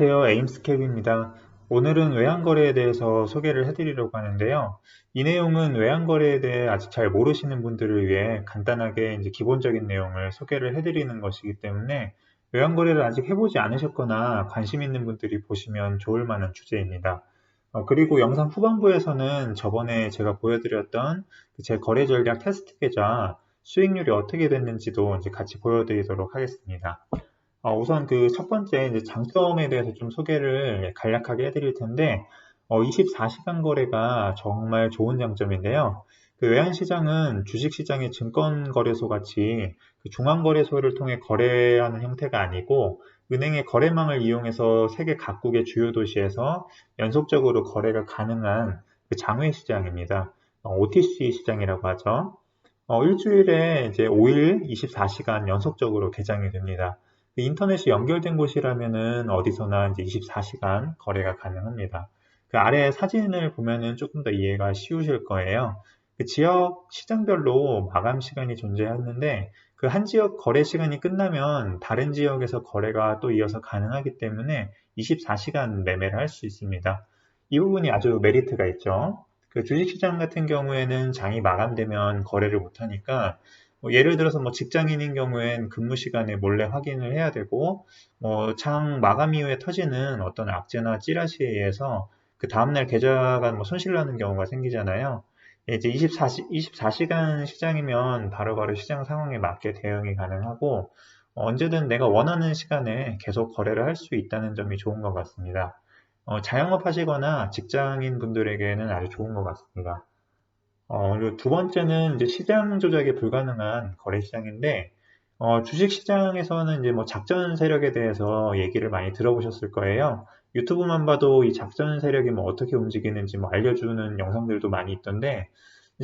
안녕하세요. 에임스캡입니다. 오늘은 외환거래에 대해서 소개를 해드리려고 하는데요. 이 내용은 외환거래에 대해 아직 잘 모르시는 분들을 위해 간단하게 이제 기본적인 내용을 소개를 해드리는 것이기 때문에 외환거래를 아직 해보지 않으셨거나 관심 있는 분들이 보시면 좋을 만한 주제입니다. 어, 그리고 영상 후반부에서는 저번에 제가 보여드렸던 제 거래 전략 테스트 계좌 수익률이 어떻게 됐는지도 이제 같이 보여드리도록 하겠습니다. 어, 우선 그 첫 번째 이제 장점에 대해서 좀 소개를 간략하게 해드릴 텐데 어, 24시간 거래가 정말 좋은 장점인데요. 그 외환시장은 주식시장의 증권거래소 같이 그 중앙거래소를 통해 거래하는 형태가 아니고 은행의 거래망을 이용해서 세계 각국의 주요 도시에서 연속적으로 거래가 가능한 그 장외 시장입니다. 어, OTC 시장이라고 하죠. 어, 일주일에 이제 5일 24시간 연속적으로 개장이 됩니다. 그 인터넷이 연결된 곳이라면은 어디서나 이제 24시간 거래가 가능합니다. 그 아래 사진을 보면은 조금 더 이해가 쉬우실 거예요. 그 지역 시장별로 마감 시간이 존재하는데 그 한 지역 거래 시간이 끝나면 다른 지역에서 거래가 또 이어서 가능하기 때문에 24시간 매매를 할 수 있습니다. 이 부분이 아주 메리트가 있죠. 그 주식시장 같은 경우에는 장이 마감되면 거래를 못하니까 뭐 예를 들어서 뭐 직장인인 경우엔 근무 시간에 몰래 확인을 해야 되고 뭐장 마감 이후에 터지는 어떤 악재나 찌라시에 의해서 그 다음날 계좌가 뭐 손실 나는 경우가 생기잖아요. 이제 24시, 24시간 시장이면 바로바로 바로 시장 상황에 맞게 대응이 가능하고 언제든 내가 원하는 시간에 계속 거래를 할 수 있다는 점이 좋은 것 같습니다. 어, 자영업 하시거나 직장인 분들에게는 아주 좋은 것 같습니다. 어, 그리고 두 번째는 이제 시장 조작이 불가능한 거래 시장인데, 어, 주식 시장에서는 이제 뭐 작전 세력에 대해서 얘기를 많이 들어보셨을 거예요. 유튜브만 봐도 이 작전 세력이 뭐 어떻게 움직이는지 뭐 알려주는 영상들도 많이 있던데,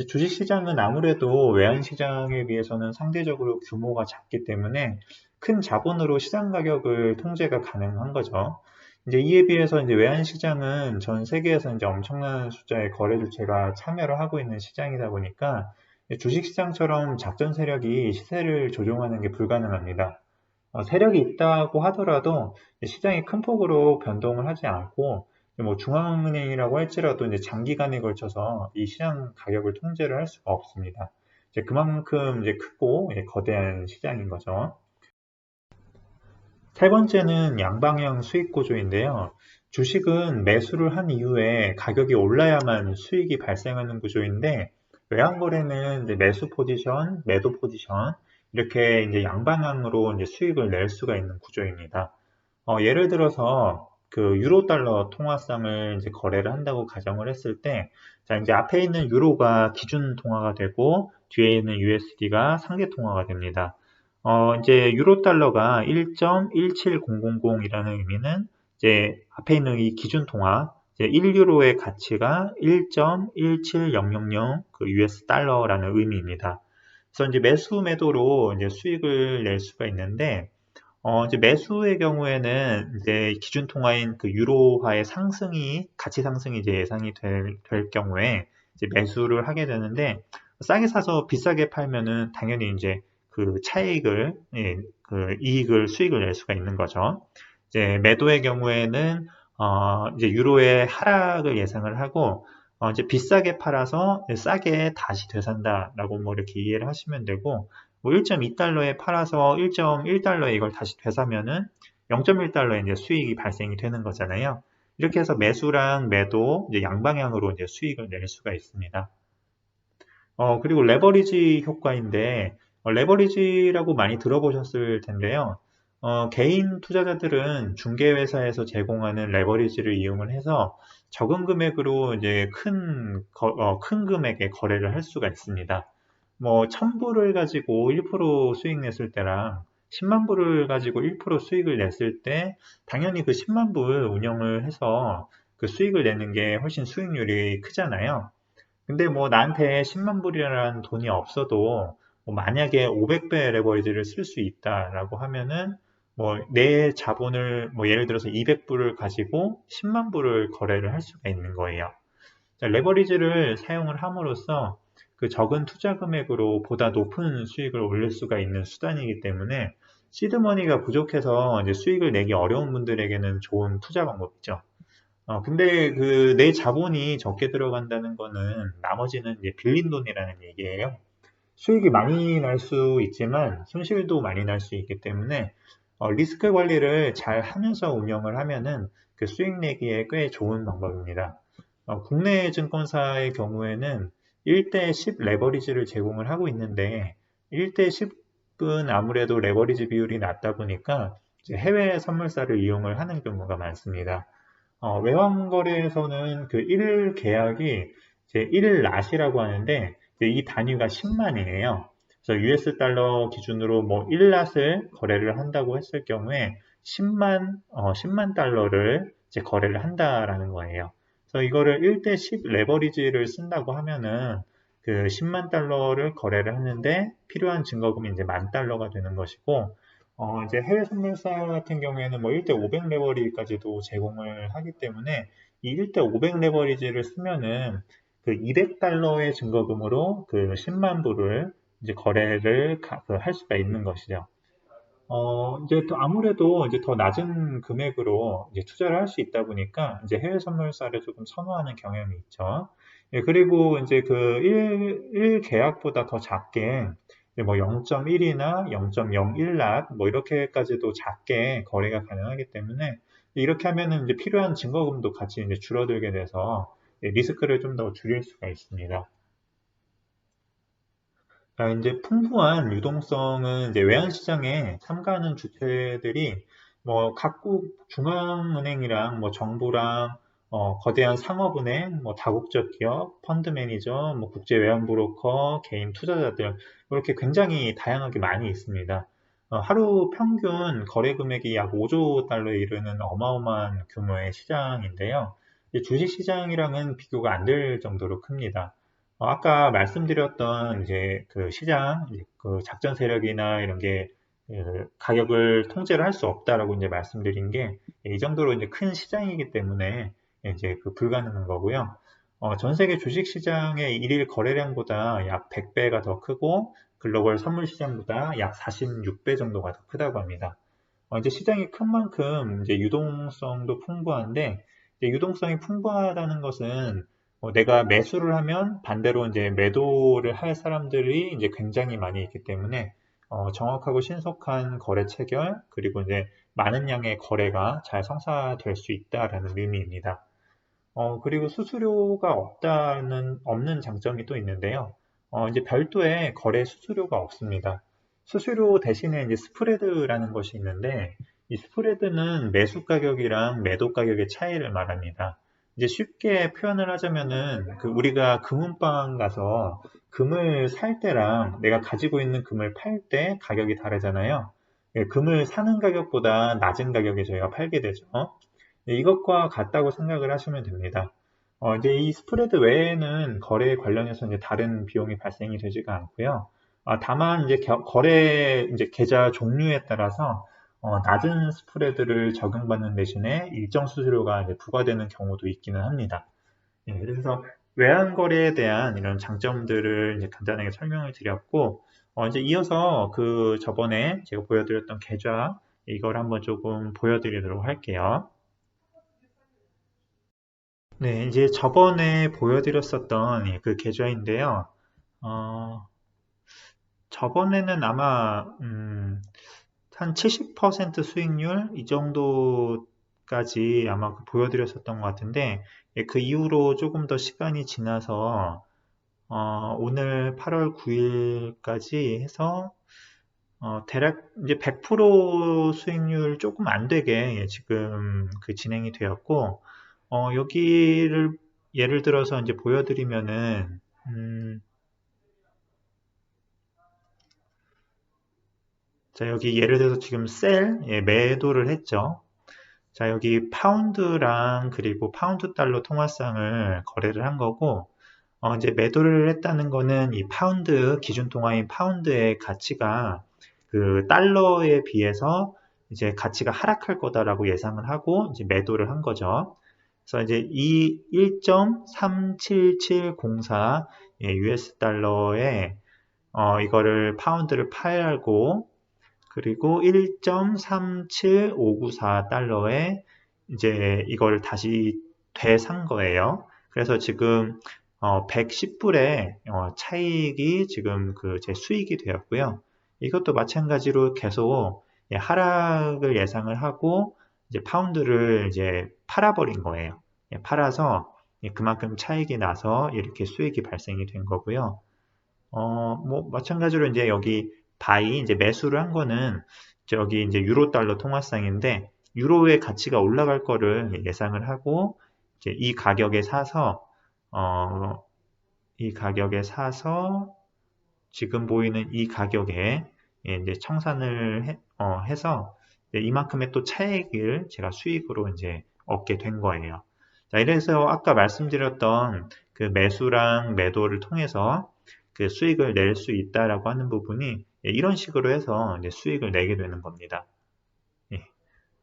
주식 시장은 아무래도 외환 시장에 비해서는 상대적으로 규모가 작기 때문에 큰 자본으로 시장 가격을 통제가 가능한 거죠. 이제 이에 비해서 이제 외환 시장은 전 세계에서 이제 엄청난 숫자의 거래 주체가 참여를 하고 있는 시장이다 보니까 주식 시장처럼 작전 세력이 시세를 조종하는 게 불가능합니다. 어, 세력이 있다고 하더라도 시장이 큰 폭으로 변동을 하지 않고 뭐 중앙은행이라고 할지라도 이제 장기간에 걸쳐서 이 시장 가격을 통제를 할 수가 없습니다. 이제 그만큼 이제 크고 거대한 시장인 거죠. 세 번째는 양방향 수익 구조인데요. 주식은 매수를 한 이후에 가격이 올라야만 수익이 발생하는 구조인데 외환거래는 매수 포지션, 매도 포지션 이렇게 이제 양방향으로 이제 수익을 낼 수가 있는 구조입니다. 어, 예를 들어서 그 유로 달러 통화상을 이제 거래를 한다고 가정을 했을 때, 자 이제 앞에 있는 유로가 기준 통화가 되고 뒤에 있는 USD가 상대 통화가 됩니다. 어, 이제 유로 달러가 1.17000 이라는 의미는 이제 앞에 있는 이 기준 통화 이제 1유로의 가치가 1.17000 그 US 달러라는 의미입니다. 그래서 이제 매수 매도로 이제 수익을 낼 수가 있는데 어, 이제 매수의 경우에는 이제 기준 통화인 그 유로화의 상승이 가치 상승이 이제 예상이 될, 될 경우에 이제 매수를 하게 되는데 싸게 사서 비싸게 팔면은 당연히 이제 그 차익을, 예, 그 이익을, 수익을 낼 수가 있는 거죠. 이제 매도의 경우에는, 어, 이제 유로의 하락을 예상을 하고, 어, 이제 비싸게 팔아서 싸게 다시 되산다라고 뭐 이렇게 이해를 하시면 되고, 뭐 1.2달러에 팔아서 1.1달러에 이걸 다시 되사면은 0.1달러에 이제 수익이 발생이 되는 거잖아요. 이렇게 해서 매수랑 매도 이제 양방향으로 이제 수익을 낼 수가 있습니다. 어, 그리고 레버리지 효과인데, 어, 레버리지라고 많이 들어보셨을 텐데요. 어, 개인 투자자들은 중개회사에서 제공하는 레버리지를 이용을 해서 적은 금액으로 이제 큰, 거, 어, 큰 금액의 거래를 할 수가 있습니다. 뭐, 1000불을 가지고 1% 수익 냈을 때랑 10만 불을 가지고 1% 수익을 냈을 때 당연히 그 10만 불 운영을 해서 그 수익을 내는 게 훨씬 수익률이 크잖아요. 근데 뭐 나한테 10만 불이라는 돈이 없어도 뭐 만약에 500배 레버리지를 쓸 수 있다라고 하면은 뭐 내 자본을 뭐 예를 들어서 200불을 가지고 10만 불을 거래를 할 수가 있는 거예요. 자, 레버리지를 사용을 함으로써 그 적은 투자 금액으로 보다 높은 수익을 올릴 수가 있는 수단이기 때문에 시드머니가 부족해서 이제 수익을 내기 어려운 분들에게는 좋은 투자 방법이죠. 어, 근데 그 내 자본이 적게 들어간다는 거는 나머지는 이제 빌린 돈이라는 얘기예요. 수익이 많이 날 수 있지만 손실도 많이 날 수 있기 때문에 어, 리스크 관리를 잘 하면서 운영을 하면은 그 수익 내기에 꽤 좋은 방법입니다. 어, 국내 증권사의 경우에는 1대 10 레버리지를 제공을 하고 있는데 1대 10은 아무래도 레버리지 비율이 낮다 보니까 해외 선물사를 이용을 하는 경우가 많습니다. 어, 외환 거래에서는 그 1일 계약이 이제 1일 낫이라고 하는데 이 단위가 10만이에요. 그래서 US 달러 기준으로 뭐 1낫을 거래를 한다고 했을 경우에 10만 어, 10만 달러를 이제 거래를 한다라는 거예요. 그래서 이거를 1대 10 레버리지를 쓴다고 하면은 그 10만 달러를 거래를 하는데 필요한 증거금이 이제 만 달러가 되는 것이고 어, 이제 해외 선물사 같은 경우에는 뭐 1대 500 레버리까지도 제공을 하기 때문에 이 1대 500 레버리지를 쓰면은 그 200달러의 증거금으로 그 10만 불을 이제 거래를 가, 그 할 수가 있는 것이죠. 어, 이제 또 아무래도 이제 더 낮은 금액으로 이제 투자를 할 수 있다 보니까 이제 해외 선물사를 조금 선호하는 경향이 있죠. 예, 그리고 이제 그 1, 1 계약보다 더 작게 뭐 0.1이나 0.01락 뭐 이렇게까지도 작게 거래가 가능하기 때문에 이렇게 하면은 이제 필요한 증거금도 같이 이제 줄어들게 돼서 리스크를 좀 더 줄일 수가 있습니다. 자, 이제 풍부한 유동성은 이제 외환시장에 참가하는 주체들이 뭐 각국 중앙은행이랑 뭐 정부랑 어, 거대한 상업은행, 뭐 다국적 기업, 펀드 매니저, 뭐 국제 외환 브로커, 개인 투자자들 이렇게 굉장히 다양하게 많이 있습니다. 어, 하루 평균 거래 금액이 약 5조 달러에 이르는 어마어마한 규모의 시장인데요. 주식 시장이랑은 비교가 안 될 정도로 큽니다. 어, 아까 말씀드렸던 이제 그 시장, 그 작전 세력이나 이런 게 그 가격을 통제를 할 수 없다라고 이제 말씀드린 게 이 정도로 이제 큰 시장이기 때문에 이제 그 불가능한 거고요. 어, 전 세계 주식 시장의 일일 거래량보다 약 100배가 더 크고 글로벌 선물 시장보다 약 46배 정도가 더 크다고 합니다. 어, 이제 시장이 큰 만큼 이제 유동성도 풍부한데 이제 유동성이 풍부하다는 것은 어, 내가 매수를 하면 반대로 이제 매도를 할 사람들이 이제 굉장히 많이 있기 때문에 어, 정확하고 신속한 거래 체결 그리고 이제 많은 양의 거래가 잘 성사될 수 있다라는 의미입니다. 어, 그리고 수수료가 없다는, 없는 장점이 또 있는데요. 어, 이제 별도의 거래 수수료가 없습니다. 수수료 대신에 이제 스프레드라는 것이 있는데, 이 스프레드는 매수 가격이랑 매도 가격의 차이를 말합니다. 이제 쉽게 표현을 하자면은, 그 우리가 금은방 가서 금을 살 때랑 내가 가지고 있는 금을 팔 때 가격이 다르잖아요. 예, 금을 사는 가격보다 낮은 가격에 저희가 팔게 되죠. 네, 이것과 같다고 생각을 하시면 됩니다. 어, 이제 이 스프레드 외에는 거래에 관련해서 이제 다른 비용이 발생이 되지가 않고요. 아, 다만 이제 겨, 거래 이제 계좌 종류에 따라서 어, 낮은 스프레드를 적용받는 대신에 일정 수수료가 부과되는 경우도 있기는 합니다. 예, 그래서 외환 거래에 대한 이런 장점들을 간단하게 설명을 드렸고 어, 이제 이어서 그 저번에 제가 보여드렸던 계좌 이걸 한번 조금 보여드리도록 할게요. 네, 이제 저번에 보여드렸었던 그 계좌인데요. 어, 저번에는 아마 음, 한 70% 수익률 이 정도까지 아마 그 보여드렸었던 것 같은데 예, 그 이후로 조금 더 시간이 지나서 어, 오늘 8월 9일까지 해서 어, 대략 이제 100% 수익률 조금 안 되게 예, 지금 그 진행이 되었고 어, 여기를 예를 들어서 이제 보여드리면은 음, 자 여기 예를 들어서 지금 셀 예, 매도를 했죠. 자 여기 파운드랑 그리고 파운드 달러 통화상을 거래를 한 거고 어, 이제 매도를 했다는 거는 이 파운드 기준 통화인 파운드의 가치가 그 달러에 비해서 이제 가치가 하락할 거다라고 예상을 하고 이제 매도를 한 거죠. 그래서 이제 이 1.37704 예, US 달러에 어, 이거를 파운드를 팔고 그리고 1.37594달러에 이제 이걸 다시 되산 거예요. 그래서 지금 어, 110불의 어, 차익이 지금 그 제 수익이 되었고요. 이것도 마찬가지로 계속 예, 하락을 예상을 하고 이제 파운드를 이제 팔아버린 거예요. 예, 팔아서 예, 그만큼 차익이 나서 이렇게 수익이 발생이 된 거고요. 어, 뭐 마찬가지로 이제 여기 바이 이제 매수를 한 거는 저기 이제 유로 달러 통화상인데 유로의 가치가 올라갈 거를 예상을 하고 이제 이 가격에 사서 어, 이 가격에 사서 지금 보이는 이 가격에 예, 이제 청산을 해, 어, 해서 이만큼의 또 차익을 제가 수익으로 이제 얻게 된 거예요. 자, 이래서 아까 말씀드렸던 그 매수랑 매도를 통해서 그 수익을 낼 수 있다라고 하는 부분이 예, 이런 식으로 해서 이제 수익을 내게 되는 겁니다. 예.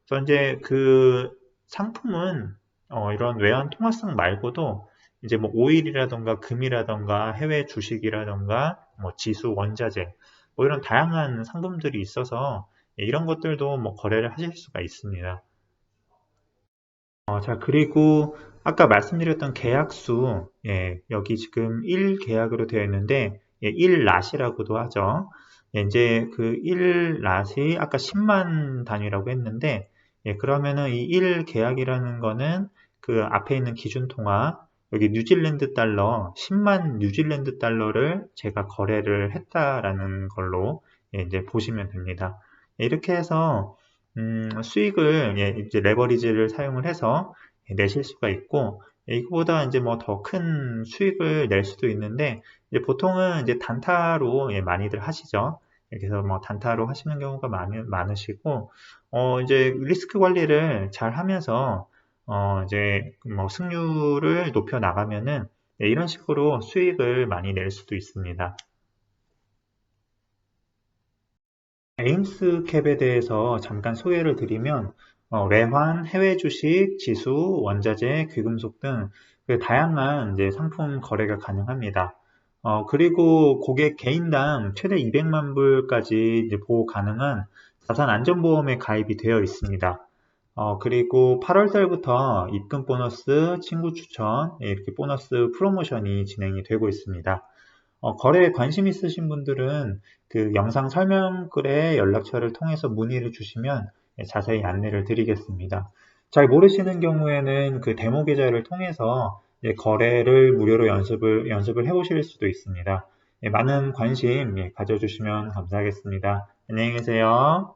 그래서 이제 그 상품은 어, 이런 외환 통화성 말고도 이제 뭐 오일이라던가 금이라던가 해외 주식이라던가 뭐 지수 원자재 뭐 이런 다양한 상품들이 있어서 예, 이런 것들도 뭐 거래를 하실 수가 있습니다. 어, 자, 그리고 아까 말씀드렸던 계약수, 예, 여기 지금 1계약으로 되어 있는데, 예, 1낫이라고도 하죠. 예, 이제 그 1낫이 아까 10만 단위라고 했는데, 예, 그러면은 이 1 계약이라는 거는 그 앞에 있는 기준 통화, 여기 뉴질랜드 달러, 10만 뉴질랜드 달러를 제가 거래를 했다라는 걸로 예, 이제 보시면 됩니다. 예, 이렇게 해서 음, 수익을 예, 이제 레버리지를 사용을 해서 내실 수가 있고 이거보다 이제 뭐 더 큰 수익을 낼 수도 있는데 이제 보통은 이제 단타로 예, 많이들 하시죠. 그래서 뭐 단타로 하시는 경우가 많, 많으 시고 어 이제 리스크 관리를 잘 하면서 어 이제 뭐 승률을 높여 나가면은 예, 이런 식으로 수익을 많이 낼 수도 있습니다. 에임스 캡에 대해서 잠깐 소개를 드리면 어, 외환, 해외 주식, 지수, 원자재, 귀금속 등그 다양한 이제 상품 거래가 가능합니다. 어, 그리고 고객 개인당 최대 200만 불까지 보호 가능한 자산 안전보험에 가입이 되어 있습니다. 어, 그리고 8월달부터 입금 보너스, 친구 추천 이렇게 보너스 프로모션이 진행이 되고 있습니다. 어, 거래에 관심 있으신 분들은 그 영상 설명글에 연락처를 통해서 문의를 주시면 자세히 안내를 드리겠습니다. 잘 모르시는 경우에는 그 데모 계좌를 통해서 거래를 무료로 연습을, 연습을 해보실 수도 있습니다. 예, 많은 관심 예, 가져주시면 감사하겠습니다. 안녕히 계세요.